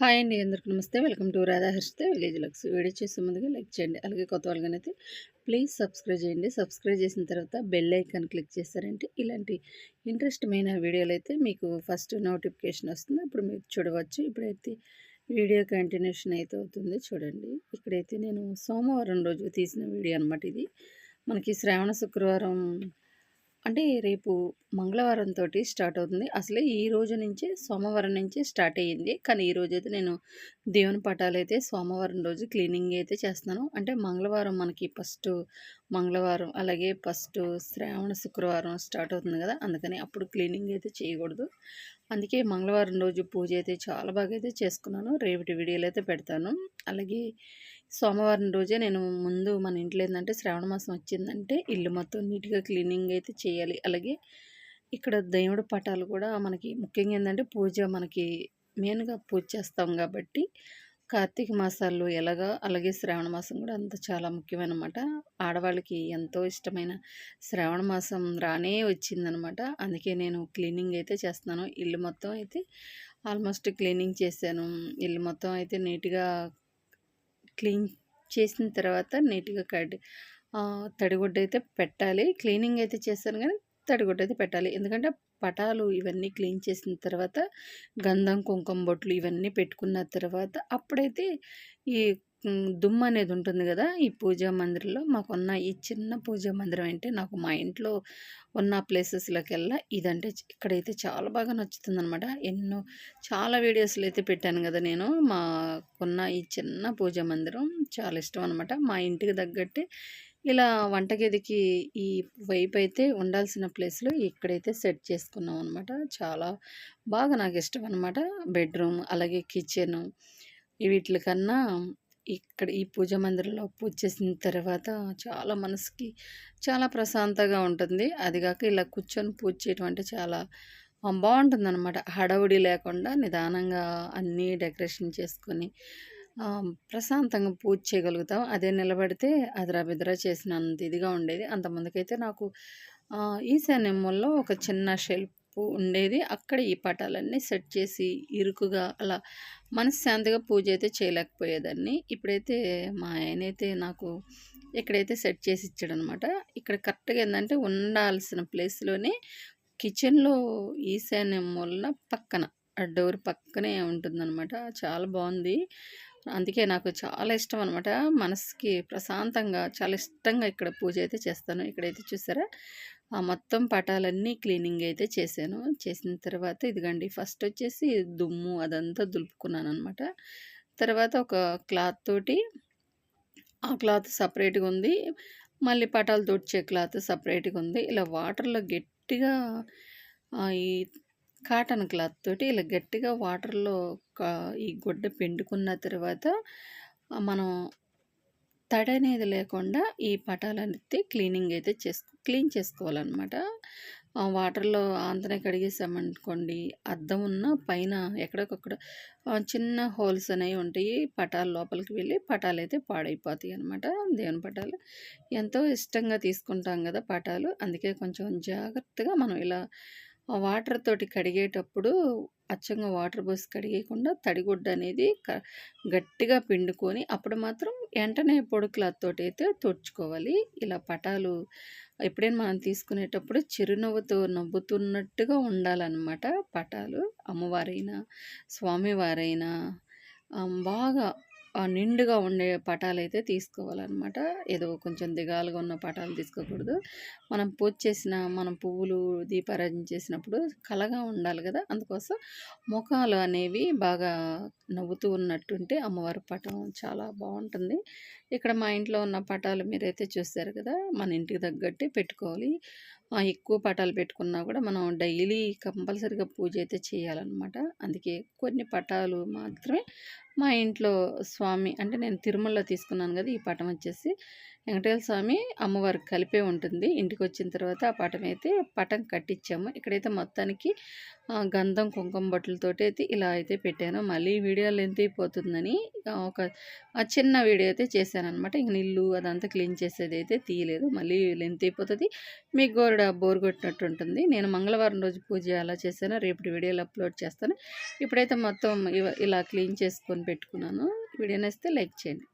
Hi అండి అందరికీ నమస్తే. Welcome to Radhaharshitha village looks. Video చేసే ముందుగా లైక్ చేయండి. అలాగే కొత్త వాళ్ళగానైతే ప్లీజ్ సబ్స్క్రైబ్ చేయండి. సబ్స్క్రైబ్ చేసిన తర్వాత బెల్ ఐకాన్ క్లిక్ చేస్తారంటే ఇలాంటి ఇంట్రెస్టమైన వీడియోలు అయితే మీకు ఫస్ట్ నోటిఫికేషన్ వస్తుంది. అప్పుడు మీరు చూడవచ్చు. ఇప్పుడైతే వీడియో కంటిన్యూషన్ అయితే అవుతుంది. చూడండి. ఇక్కడైతే నేను సోమవారం రోజు తీసిన వీడియో అనమాట ఇది. మనకి శ్రావణ శుక్రవారం అంటే రేపు మంగళవారం తోటి స్టార్ట్ అవుతుంది. అసలే ఈ రోజు నుంచే సోమవారం నుంచే స్టార్ట్ అయ్యింది. కానీ ఈ రోజు అయితే నేను దేవుని పటాలు అయితే సోమవారం రోజు క్లీనింగ్ అయితే చేస్తున్నాను అంటే మంగళవారం మనకి ఫస్ట్ మంగళవారం అలాగే ఫస్ట్ శ్రావణ శుక్రవారం స్టార్ట్ అవుతుంది కదా అందుకని అప్పుడు క్లీనింగ్ అయితే చేయకూడదు. అందుకే మంగళవారం రోజు పూజ అయితే చాలా బాగా అయితే చేసుకున్నాను. రేపటి వీడియోలు అయితే పెడతాను. అలాగే సోమవారం రోజే నేను ముందు మన ఇంట్లో ఏంటంటే శ్రావణ మాసం వచ్చిందంటే ఇల్లు మొత్తం నీట్గా క్లీనింగ్ అయితే చేయాలి. అలాగే ఇక్కడ దేవుడి పటాలు కూడా మనకి ముఖ్యంగా ఏంటంటే పూజ మనకి మెయిన్గా పూజ చేస్తాం కాబట్టి కార్తీక మాసాల్లో ఎలాగా అలాగే శ్రావణ మాసం కూడా అంత చాలా ముఖ్యమైనమాట ఆడవాళ్ళకి ఎంతో ఇష్టమైన శ్రావణ మాసం రానే వచ్చిందనమాట అందుకే నేను క్లీనింగ్ అయితే చేస్తున్నాను. ఇల్లు మొత్తం అయితే ఆల్మోస్ట్ క్లీనింగ్ చేశాను. ఇల్లు మొత్తం అయితే నీట్గా క్లీన్ చేసిన తర్వాత నీట్గా కడి తడిగుడ్డ అయితే పెట్టాలి. క్లీనింగ్ అయితే చేశాను కానీ తడిగుడ్డది పెట్టాలి. ఎందుకంటే పటాలు ఇవన్నీ క్లీన్ చేసిన తర్వాత గంధం కుంకుమ బొట్లు ఇవన్నీ పెట్టుకున్న తర్వాత అప్పుడైతే ఈ దుమ్ము అనేది ఉంటుంది కదా ఈ పూజా మందిరంలో మాకున్న ఈ చిన్న పూజా మందిరం అంటే నాకు మా ఇంట్లో ఉన్న ప్లేసెస్లోకెల్లా ఇదంటే ఇక్కడైతే చాలా బాగా నచ్చుతుంది అనమాట ఎన్నో చాలా వీడియోస్లు అయితే పెట్టాను కదా నేను. మాకున్న ఈ చిన్న పూజా మందిరం చాలా ఇష్టం అనమాట మా ఇంటికి తగ్గట్టే ఇలా వంటగదికి ఈ వైపు అయితే ఉండాల్సిన ప్లేస్లో ఇక్కడైతే సెట్ చేసుకున్నాం అనమాట చాలా బాగా నాకు ఇష్టం అనమాట బెడ్రూమ్ అలాగే కిచెన్ వీటికన్నా ఇక్కడ ఈ పూజ మందిరంలో పూజ చేసిన తర్వాత చాలా మనసుకి చాలా ప్రశాంతంగా ఉంటుంది. అదిగాక ఇలా కూర్చొని పూజ చేయటం అంటే చాలా బాగుంటుందన్నమాట. హడావుడి లేకుండా నిదానంగా అన్నీ డెకరేషన్ చేసుకొని ప్రశాంతంగా పూజ చేయగలుగుతాం. అదే నిలబడితే అదరా చేసిన అంత ఇదిగా ఉండేది. అంతమందికైతే నాకు ఈశాన్యంలో ఒక చిన్న షెల్ఫ్ ఉండేది. అక్కడ ఈ పటాలన్నీ సెట్ చేసి ఇరుకుగా అలా మనశ్శాంతిగా పూజ అయితే చేయలేకపోయేదాన్ని. ఇప్పుడైతే మా ఆయన అయితే నాకు ఎక్కడైతే సెట్ చేసి ఇచ్చాడనమాట. ఇక్కడ కరెక్ట్గా ఏంటంటే ఉండాల్సిన ప్లేస్లోనే కిచెన్లో ఈశాన్యం వలన పక్కన డోర్ పక్కనే ఉంటుందన్నమాట చాలా బాగుంది. అందుకే నాకు చాలా ఇష్టం అనమాట మనసుకి ప్రశాంతంగా చాలా ఇష్టంగా ఇక్కడ పూజ అయితే చేస్తాను. ఇక్కడైతే చూసారా? ఆ మొత్తం పటాలన్నీ క్లీనింగ్ అయితే చేశాను. చేసిన తర్వాత ఇదిగండి ఫస్ట్ వచ్చేసి దుమ్ము అదంతా దులుపుకున్నాను అనమాట తర్వాత ఒక క్లాత్ తోటి ఆ క్లాత్ సపరేట్గా ఉంది. మళ్ళీ పటాలు తోడ్చే క్లాత్ సపరేట్గా ఉంది. ఇలా వాటర్లో గట్టిగా ఈ కాటన్ క్లాత్ తోటి ఇలా గట్టిగా వాటర్లో ఈ గుడ్డ పిండుకున్న తర్వాత మనం తడి అనేది లేకుండా ఈ పటాలన్నీ క్లీనింగ్ అయితే చేసుకో క్లీన్ చేసుకోవాలన్నమాట. వాటర్లో ఆంతనే కడిగేసామనుకోండి అద్దం ఉన్న పైన ఎక్కడొకక్కడ చిన్న హోల్స్ అనేవి ఉంటాయి పటాలు లోపలికి వెళ్ళి పటాలు అయితే పాడైపోతాయి అనమాట దేవుని పటాలు ఎంతో ఇష్టంగా తీసుకుంటాం కదా పటాలు అందుకే కొంచెం జాగ్రత్తగా మనం ఇలా వాటర్ తోటి కడిగేటప్పుడు అచ్చంగా వాటర్ పోసి కడిగేయకుండా తడిగుడ్డ అనేది గట్టిగా పిండుకొని అప్పుడు మాత్రం వెంటనే పొడి క్లాత్తోటి అయితే తుడుచుకోవాలి. ఇలా పటాలు ఎప్పుడైనా మనం తీసుకునేటప్పుడు చిరునవ్వుతో నవ్వుతున్నట్టుగా ఉండాలన్నమాట పటాలు. అమ్మవారైనా స్వామివారైనా బాగా నిండుగా ఉండే పటాలు అయితే తీసుకోవాలన్నమాట. ఏదో కొంచెం దిగాలుగా ఉన్న పటాలు తీసుకోకూడదు. మనం పూజ చేసిన మనం పువ్వులు దీపారాధన చేసినప్పుడు కలగా ఉండాలి కదా! అందుకోసం ముఖాలు అనేవి బాగా నవ్వుతూ ఉన్నట్టుంటే అమ్మవారి పటం చాలా బాగుంటుంది. ఇక్కడ మా ఇంట్లో ఉన్న పటాలు మీరైతే చూస్తారు కదా! మన ఇంటికి తగ్గట్టే పెట్టుకోవాలి. ఎక్కువ పటాలు పెట్టుకున్నా కూడా మనం డైలీ కంపల్సరిగా పూజ అయితే చేయాలన్నమాట. అందుకే కొన్ని పటాలు మాత్రమే మా ఇంట్లో స్వామి అంటే నేను తిరుమలలో తీసుకున్నాను కదా ఈ పటం వచ్చేసి. వెంకటేశ్వర స్వామి అమ్మవారికి కలిపే ఉంటుంది. ఇంటికి వచ్చిన తర్వాత ఆ పటం అయితే పటం కట్టించాము ఇక్కడైతే మొత్తానికి గంధం కుంకుమ బట్టలతో అయితే ఇలా అయితే పెట్టాను. మళ్ళీ వీడియో లెంత్ అయిపోతుందని ఒక చిన్న వీడియో అయితే చేశాను అనమాట ఇంక నీళ్ళు అదంతా క్లీన్ చేసేది అయితే తీయలేదు. మళ్ళీ లెంత్ అయిపోతుంది. మీకు కూడా బోర్ కొట్టినట్టు ఉంటుంది. నేను మంగళవారం రోజు పూజ అలా చేశాను. రేపటి వీడియోలు అప్లోడ్ చేస్తాను. ఇప్పుడైతే మొత్తం ఇవ- ఇలా క్లీన్ చేసుకొని పెట్టుకున్నాను. వీడియో నచ్చితే లైక్ చేయండి.